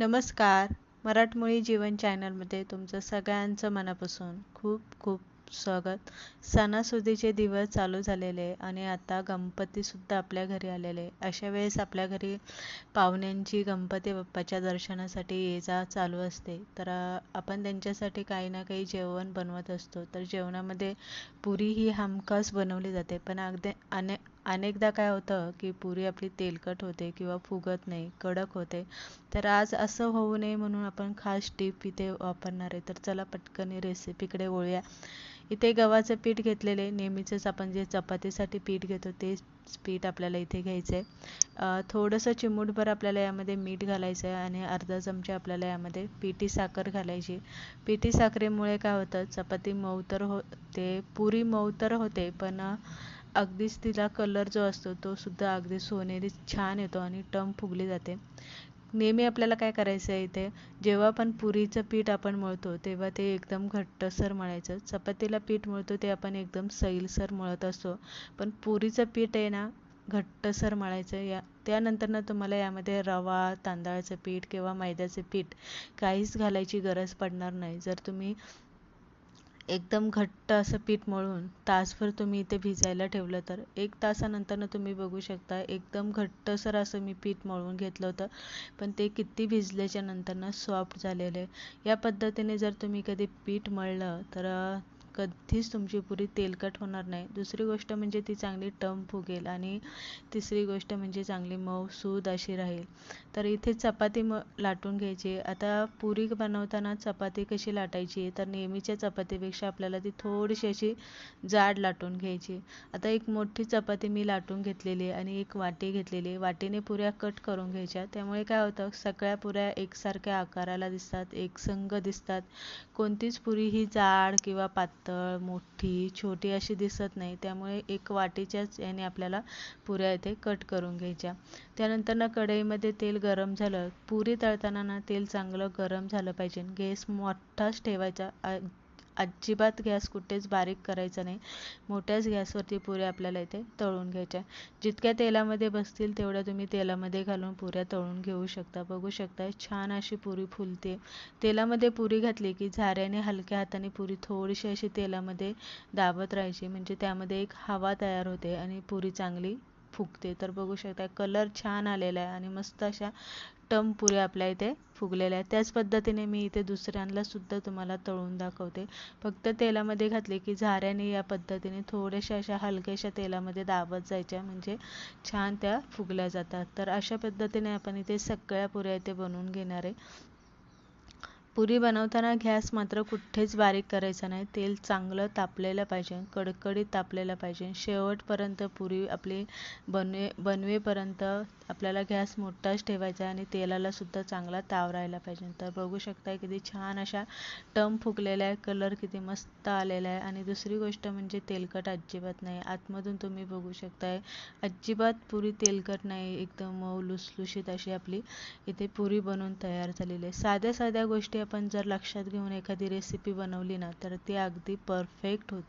नमस्कार. मराठमोळी जीवन चॅनलमध्ये तुमचं सगळ्यांचं मनापासून खूप खूप स्वागत. सणासुदीचे दिवस चालू झालेले आणि आता गणपतीसुद्धा आपल्या घरी आलेले. अशा वेळेस आपल्या घरी पाहुण्यांची गणपती बाप्पाच्या दर्शनासाठी ये जा चालू असते. तर आपण त्यांच्यासाठी काही ना काही जेवण बनवत असतो. तर जेवणामध्ये पुरी ही हमखास बनवली जाते. पण अगदी अने अनेकदा काय होतं की पुरी आपली तेलकट होते किंवा फुगत नाही कडक होते. तर आज असं होऊ नये म्हणून आपण खास टीप इथे वापरणार आहे. तर चला पटकन रेसिपीकडे वळूया. इथे गव्हाचं पीठ घेतलेले नेहमीचंच आपण जे चपातीसाठी पीठ घेतो तेच पीठ आपल्याला इथे घ्यायचं आहे. थोडंसं चिमूटभर आपल्याला यामध्ये मीठ घालायचं आहे आणि अर्धा चमचा आपल्याला यामध्ये पिठी साखर घालायची पिठी साखरेमुळे काय होतं? चपाती मऊ तर होते पुरी मऊ तर होते पण अगदीच तिला कलर जो असतो तो सुद्धा अगदी सोनेरी छान येतो आणि टम फुगली जाते. नेहमी आपल्याला काय करायचं आहे इथे? जेव्हा पण पुरीचं पीठ आपण मळतो तेव्हा ते एकदम घट्टसर मळायचं. चपातीला पीठ मळतो ते आपण एकदम सैलसर मळत असतो. पण पुरीचं पीठ आहे ना घट्टसर मळायचं. या त्यानंतर ना तुम्हाला यामध्ये रवा तांदळाचं पीठ किंवा मैद्याचं पीठ काहीच घालायची गरज पडणार नाही. जर तुम्ही एकदम घट्ट असं पीठ मळून तासभर तुम्ही इथे भिजायला ठेवलं तर एक तासानंतरनं तुम्ही बघू शकता एकदम घट्टसर असं मी पीठ मळून घेतलं होतं. पण ते किती भिजल्याच्या नंतरनं सॉफ्ट झालेलं आहे. या पद्धतीने जर तुम्ही कधी पीठ मळलं तर कधीच तुमची पुरी तेलकट होणार नाही. दुसरी गोष्ट म्हणजे ती चांगली टम फुगेल आणि तिसरी गोष्ट म्हणजे चांगली मऊसूद अशी राहील. तर इथे चपाती म लाटून घ्यायची. आता पुरी बनवताना चपाती कशी लाटायची? तर नेहमीच्या चपातीपेक्षा आपल्याला ती थोडीशी अशी जाड लाटून घ्यायची. आता एक मोठी चपाती मी लाटून घेतलेली आणि एक वाटी घेतलेली. वाटीने पुऱ्या कट करून घ्यायच्या. त्यामुळे काय होतं? सगळ्या पुऱ्या एकसारख्या आकाराला दिसतात एकसंग दिसतात. कोणतीच पुरी ही जाड किंवा पातळ मोठी छोटी अशी दिसत नाही. त्यामुळे एक वाटीच्याच याने आपल्याला पुऱ्या इथे कट करून घ्यायच्या. त्यानंतर ना कढईमध्ये तेल गरम झालं. पुरी तळताना ना तेल चांगलं गरम झालं पाहिजे. गॅस मोठाच ठेवायचा. अजिबात गॅस कुठेच बारीक करायचा नाही. मोठ्याच गॅसवरती पुऱ्या आपल्याला इथे तळून घ्यायच्या. जितक्या तेलामध्ये बसतील तेवढ्या तुम्ही तेलामध्ये घालून पुऱ्या तळून घेऊ शकता. बघू शकता छान अशी पुरी फुलते. तेलामध्ये पुरी घातली की झाऱ्याने हलक्या हाताने पुरी थोडीशी अशी तेलामध्ये दाबत राहायची. म्हणजे त्यामध्ये एक हवा तयार होते आणि पुरी चांगली फुगते. तर बघू शकता कलर छान आलेला आहे आणि मस्त अशा टम पुऱ्या आपल्या इथे फुगलेल्या आहेत. त्याच पद्धतीने मी इथे दुसऱ्यांनासुद्धा तुम्हाला तळून दाखवते. फक्त तेलामध्ये घातले की झाऱ्याने या पद्धतीने थोड्याशा अशा हलक्याशा तेलामध्ये दाबत जायच्या म्हणजे छान त्या फुगल्या जातात. तर अशा पद्धतीने आपण इथे सगळ्या पुऱ्या इथे बनवून घेणार आहे. पुरी बनवताना गॅस मात्र कुठेच बारीक करायचा नाही. तेल चांगलं तापलेलं पाहिजे कडकडीत तापलेलं पाहिजे. शेवटपर्यंत पुरी आपली बनवे बनवेपर्यंत आपल्याला गॅस मोठाच ठेवायचा आहे आणि तेलाला सुद्धा चांगला ताव राहायला पाहिजे. तर बघू शकता किती छान अशा टम फुगलेला आहे कलर किती मस्त आलेला आहे. आणि दुसरी गोष्ट म्हणजे तेलकट अजिबात नाही. आतमधून तुम्ही बघू शकताय. अजिबात पुरी तेलकट नाही. एकदम मऊ लुसलुशीत अशी आपली इथे पुरी बनवून तयार झालेली आहे. साध्या साध्या गोष्टी आपण जर लक्षात घेऊन एखादी रेसिपी बनवली ना तर ती अगदी परफेक्ट होते.